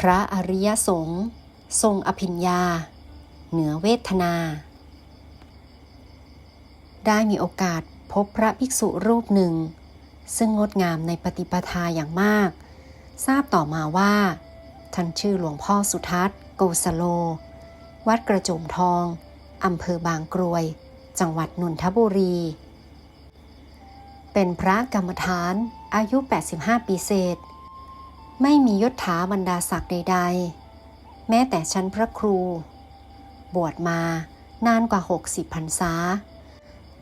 พระอริยสงฆ์ทรงอภิญญา เหนือเวทนา ได้มีโอกาสพบพระภิกษุรูปหนึ่ง ซึ่งงดงามในปฏิปทาอย่างมาก ทราบต่อมาว่า ท่านชื่อหลวงพ่อสุทัศน์ โกสโล วัดกระโจมทองอำเภอบางกรวย จังหวัดนนทบุรี เป็นพระกรรมฐานอายุ 85 ปีเศษ ไม่มียศถาบรรดาศักดิ์ใด ๆ แม้แต่ชั้นพระครู บวชมานานกว่า 60พรรษา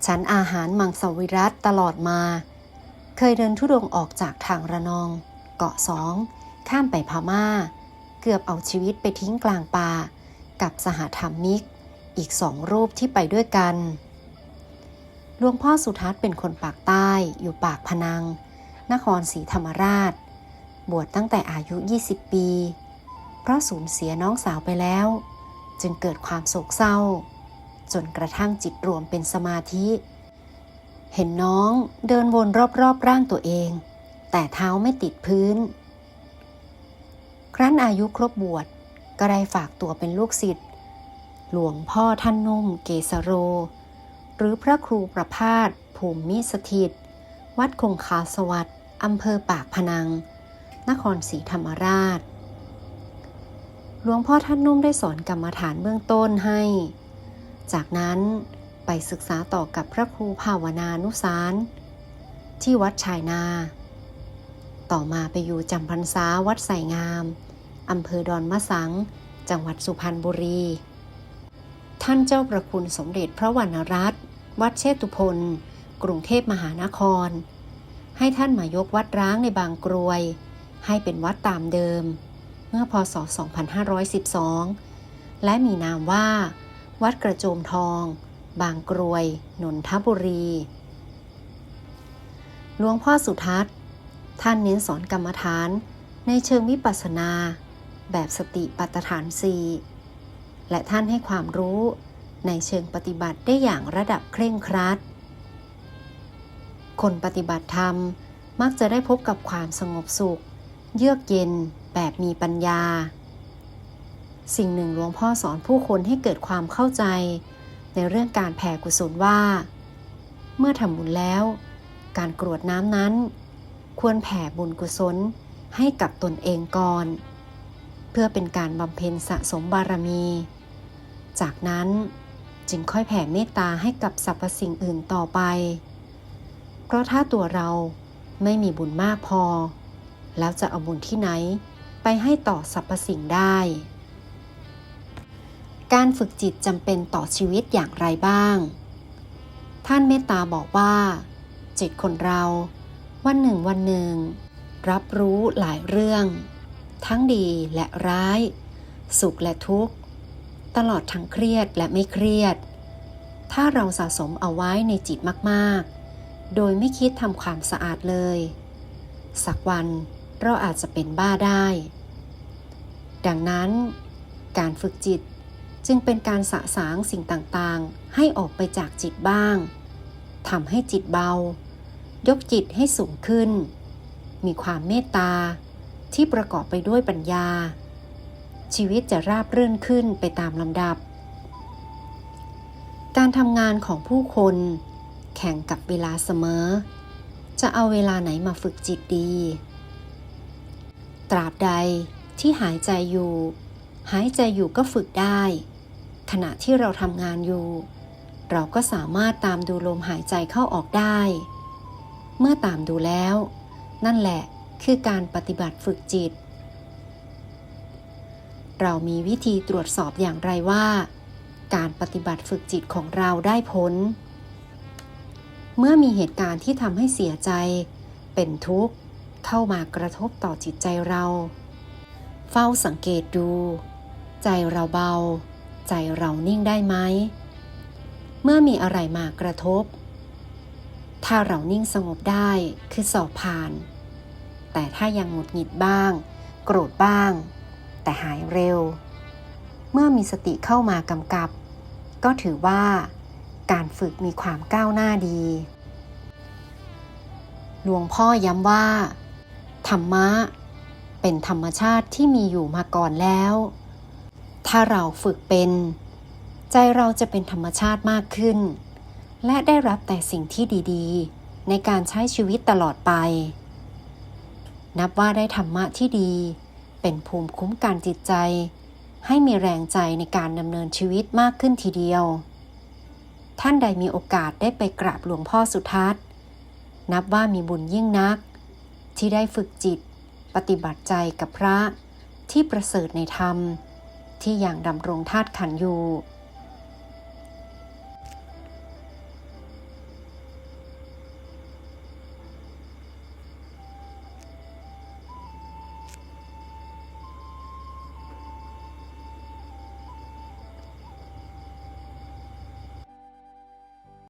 ฉันอาหารมังสวิรัตตลอดมา เคยเดินทุดงค์ออกจากทางระนอง เกาะสอง ข้ามไปพม่า เกือบเอาชีวิตไปทิ้งกลางป่า กับสหธรรมิก อีกสองรูปที่ไปด้วยกัน หลวงพ่อสุทัศน์เป็นคนปากใต้อยู่ปากพนัง นครศรีธรรมราช บวชตั้งแต่อายุ 20 ปี เพราะสูญเสียน้องสาวไปแล้ว จึงเกิดความโศกเศร้า จนกระทั่งจิตรวมเป็นสมาธิ เห็นน้องเดินวนรอบๆร่างตัวเอง แต่เท้าไม่ติดพื้น ครั้นอายุครบบวชก็ได้ฝากตัวเป็นลูกศิษย์หลวงพ่อท่านนุ่มเกสโร หรือพระครูประพาสภูมิสถิต วัดคงคาสวัสดิ์อำเภอปากพนัง นครศรีธรรมราช หลวงพ่อท่านนุ่มได้สอนกรรมฐานเบื้องต้นให้ จากนั้นไปศึกษาต่อกับพระครูภาวนานุสาร ที่วัดชายนา ต่อมาไปอยู่จำพรรษาวัดไสงามอำเภอดอนมะสัง จังหวัดสุพรรณบุรี ท่านเจ้าประคุณสมเด็จพระวรรณรัตน์วัดเชตุพนกรุงเทพมหานคร ให้ท่านมายกวัดร้างในบางกรวย ให้เป็นวัดตามเดิม เมื่อพศ 2512 และมีนามว่า วัดกระโจมทอง บางกรวย นนทบุรี หลวงพ่อสุทัศน์ ท่านเน้นสอนกรรมฐานในเชิงวิปัสสนา แบบสติปัฏฐานสี่และท่านให้ความรู้ในเชิงปฏิบัติได้อย่างระดับเคร่งครัด คนปฏิบัติธรรมมักจะได้พบกับความสงบสุข เยือกเย็นแบบมีปัญญา สิ่งหนึ่งหลวงพ่อสอนผู้คนให้เกิดความเข้าใจ ในเรื่องการแผ่กุศลว่า เมื่อทำบุญแล้ว การกรวดน้ำนั้น ควรแผ่บุญกุศลให้กับตนเองก่อน เพื่อเป็นการบำเพ็ญสะสมบารมี จากนั้นจึงค่อยแผ่เมตตาให้กับสรรพสิ่งอื่นต่อไป เพราะถ้าตัวเราไม่มีบุญมากพอ แล้วจะเอาบุญที่ไหน ไปให้ต่อสรรพสิ่งได้ การฝึกจิตจำเป็นต่อชีวิตอย่างไรบ้าง ท่านเมตตาบอกว่า จิตคนเรา วันหนึ่งวันหนึ่ง รับรู้หลายเรื่อง ทั้งดีและร้าย สุขและทุกข์ ตลอดทั้งเครียดและไม่เครียด ถ้าเราสะสมเอาไว้ในจิตมากๆ โดยไม่คิดทำความสะอาดเลยสักวัน เราอาจจะเป็นบ้าได้ ดังนั้น การฝึกจิตจึงเป็นการสะสางสิ่งต่างๆ ให้ออกไปจากจิตบ้างทำให้จิตเบา ยกจิตให้สูงขึ้น มีความเมตตาที่ประกอบไปด้วยปัญญา ชีวิตจะราบรื่นขึ้นไปตามลำดับ การทำงานของผู้คน แข่งกับเวลาเสมอ จะเอาเวลาไหนมาฝึกจิตดี ตราบใดที่หายใจอยู่ หายใจอยู่ก็ฝึกได้ ขณะที่เราทำงานอยู่ เราก็สามารถตามดูลมหายใจเข้าออกได้ เมื่อตามดูแล้ว นั่นแหละคือการปฏิบัติฝึกจิต เรามีวิธีตรวจสอบอย่างไรว่า การปฏิบัติฝึกจิตของเราได้ผล เมื่อมีเหตุการณ์ที่ทำให้เสียใจ เป็นทุกข์ เข้ามากระทบต่อจิตใจเรา เฝ้าสังเกตดู ใจเราเบา ใจเรานิ่งได้ไหม เมื่อมีอะไรมากระทบ ถ้าเรานิ่งสงบได้คือสอบผ่าน แต่ถ้ายังหงุดหงิดบ้าง โกรธบ้าง แต่หายเร็ว เมื่อมีสติเข้ามากำกับ ก็ถือว่าการฝึกมีความก้าวหน้าดี หลวงพ่อย้ำว่า ธรรมะ เป็นธรรมชาติที่มีอยู่มาก่อนแล้ว ถ้าเราฝึกเป็น ใจเราจะเป็นธรรมชาติมากขึ้น และได้รับแต่สิ่งที่ดีๆ ในการใช้ชีวิตตลอดไป นับว่าได้ธรรมะที่ดี เป็นภูมิคุ้มกันจิตใจ ให้มีแรงใจในการดำเนินชีวิตมากขึ้นทีเดียว ท่านใดมีโอกาสได้ไปกราบหลวงพ่อสุทัศน์ นับว่ามีบุญยิ่งนัก ที่ได้ฝึกจิต ปฏิบัติใจกับพระที่ประเสริฐในธรรม ที่อย่างดำรงธาตุขันอยู่